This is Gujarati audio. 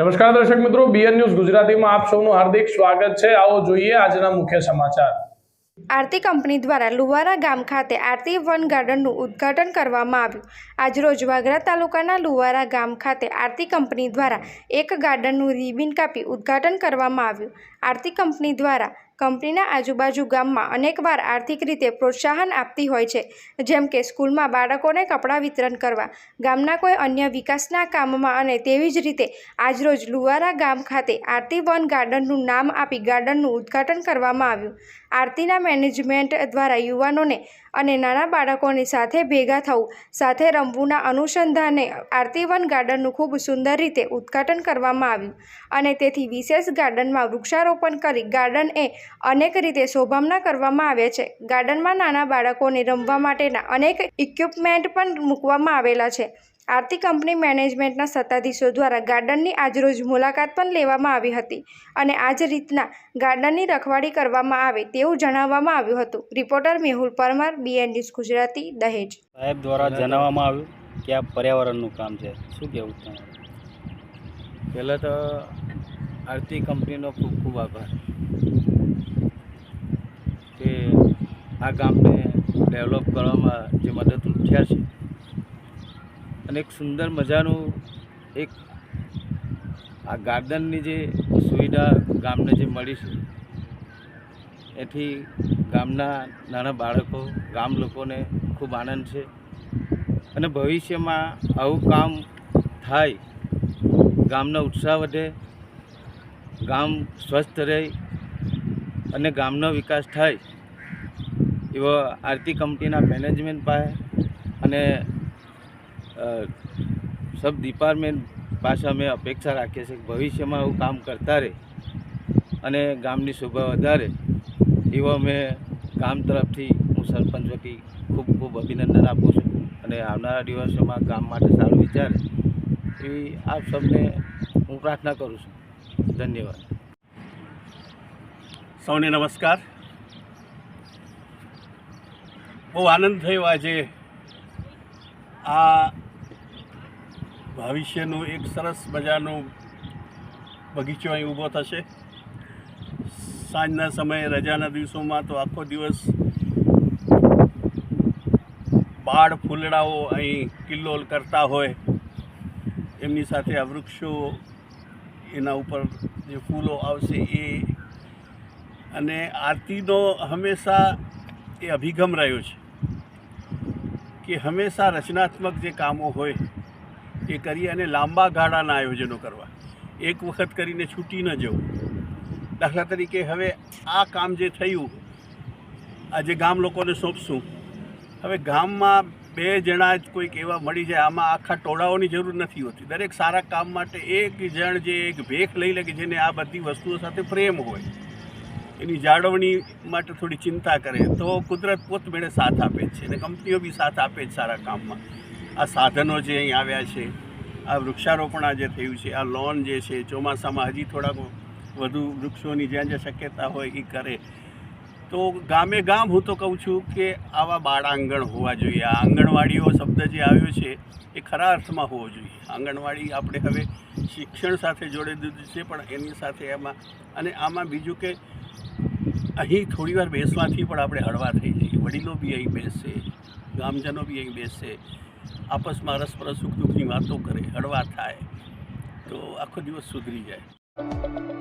નમસ્કાર દર્શક મિત્રો બીએન ન્યૂઝ ગુજરાતીમાં આપ સૌનું હાર્દિક સ્વાગત છે. આવો જોઈએ આજના મુખ્ય સમાચાર. આરતી કંપની દ્વારા લુવારા ગામ ખાતે આરતી વન ગાર્ડનનું ઉદ્ઘાટન કરવામાં આવ્યું. આજરોજ વાગરા તાલુકાના લુવારા ગામ ખાતે આરતી કંપની દ્વારા એક ગાર્ડનનું રિબિન કાપી ઉદ્ઘાટન કરવામાં આવ્યું. આરતી કંપની દ્વારા કંપનીના આજુબાજુ ગામમાં અનેકવાર આર્થિક રીતે પ્રોત્સાહન આપતી હોય છે. જેમ કે સ્કૂલમાં બાળકોને કપડાં વિતરણ કરવા, ગામના કોઈ અન્ય વિકાસના કામમાં અને તેવી જ રીતે આજરોજ લુવારા ગામ ખાતે આરતી વન ગાર્ડનનું નામ આપી ગાર્ડનનું ઉદ્ઘાટન કરવામાં આવ્યું. આરતીના મેનેજમેન્ટ દ્વારા યુવાનોને અને નાના બાળકોની સાથે ભેગા થવું, સાથે રમવુંના અનુસંધાને આરતી વન ગાર્ડનનું ખૂબ સુંદર રીતે ઉદ્ઘાટન કરવામાં આવ્યું. અને તેથી વિશેષ ગાર્ડનમાં વૃક્ષારોપણ કરી ગાર્ડન એ અનેક રીતે શોભામણા કરવામાં આવ્યા છે. ગાર્ડનમાં નાના બાળકોને રમવા માટેના અનેક ઇક્વિપમેન્ટ પણ મૂકવામાં આવેલા છે. આરતી કંપની મેનેજમેન્ટના સત્તાધીશો દ્વારા ગાર્ડનની આજરોજ મુલાકાત પણ લેવામાં આવી હતી અને આ જ રીતના ગાર્ડનની રખવાડી કરવામાં આવે તેવું જણાવવામાં આવ્યું હતું. Reporter Mehul Parmar BN news Gujarati Dahej. સાહેબ દ્વારા જણાવવામાં આવ્યું કે આ પર્યાવરણનું કામ છે. શું કહેવું તમારું? પહેલાં તો આરતી કંપનીનો ખૂબ ખૂબ આભાર. આ ગામને ડેવલપ કરવામાં જે મદદરૂપ થયા છે. અને એક સુંદર મજાનું એક આ ગાર્ડનની જે સુવિધા ગામને જે મળી છે, એથી ગામના નાના બાળકો, ગામ લોકોને ખૂબ આનંદ છે. અને ભવિષ્યમાં આવું કામ થાય, ગામનો ઉત્સાહ વધે, ગામ સ્વસ્થ રહે અને ગામનો વિકાસ થાય એવો આરતી કંપનીના મેનેજમેન્ટ પાસે અને સબ ડિપાર્ટમેન્ટ પાસે અમે અપેક્ષા રાખીએ છીએ કે ભવિષ્યમાં આવું કામ કરતા રહે અને ગામની શોભા વધારે. એવો અમે ગામ તરફથી હું સરપંચ વતી ખૂબ ખૂબ અભિનંદન આપું છું અને આવનારા દિવસોમાં ગામ માટે સારું વિચારે એવી આપ સૌને હું પ્રાર્થના કરું છું. ધન્યવાદ. સૌને નમસ્કાર. બહુ આનંદ થયો આજે. આ ભવિષ્યનું એક સરસ મજાનું બગીચો અહીં ઊભો થશે. સાંજના સમયે, રજાના દિવસોમાં તો આખો દિવસ બાળ ફૂલડાઓ અહીં કિલ્લોલ કરતા હોય. એમની સાથે આ વૃક્ષો એના ઉપર જે ફૂલો આવશે એ અને આરતીનો હંમેશા એ અભિગમ રહ્યો છે. કે હંમેશા રચનાત્મક જે કામો હોય, એ કરી અને લાંબા ગાળાના આયોજનો કરવા. એક વખત કરીને છૂટી ન જવું. દાખલા તરીકે હવે આ કામ જે થયું, આજે ગામ લોકોને સોંપશું. હવે ગામમાં બે જણા જ કોઈક એવા મળી જાય, આમાં આખા ટોળાઓની જરૂર નથી હોતી. દરેક સારા કામ માટે એક જણ જે એક ભેખ લઈ લે કે જેને આ બધી વસ્તુઓ સાથે પ્રેમ હોય. એની જાળવણી માટે થોડી ચિંતા કરે, તો કુદરત પોતમેળે સાથ આપે છે અને કંપનીઓ બી સાથ આપે જ સારા કામમાં. આ સાધનો જે અહીં આવ્યા છે, આ વૃક્ષારોપણ જે થયું છે, આ લોન જે છે, ચોમાસામાં હજી થોડાક વધુ વૃક્ષોની જ્યાં જ્યાં શક્યતા હોય એ કરે. તો ગામે ગામ હું તો કહું છું કે આવા બાળાંગણ હોવા જોઈએ. આ આંગણવાડીઓ શબ્દ જે આવ્યો છે, એ ખરા અર્થમાં હોવો જોઈએ. આંગણવાડી આપણે હવે શિક્ષણ સાથે જોડે દીધું છે, પણ એની સાથે એમાં અને આમાં બીજું કે અહીં થોડી વાર બેસવાથી પણ આપણે હળવા થઈ જઈએ. વડીલો બી અહીં બેસશે ગામજનો બી અહીં બેસશે આપસમાં રસપરસ સુખ દુઃખની વાતો કરે, હળવા થાય. તો આખો દિવસ સુધરી જાય.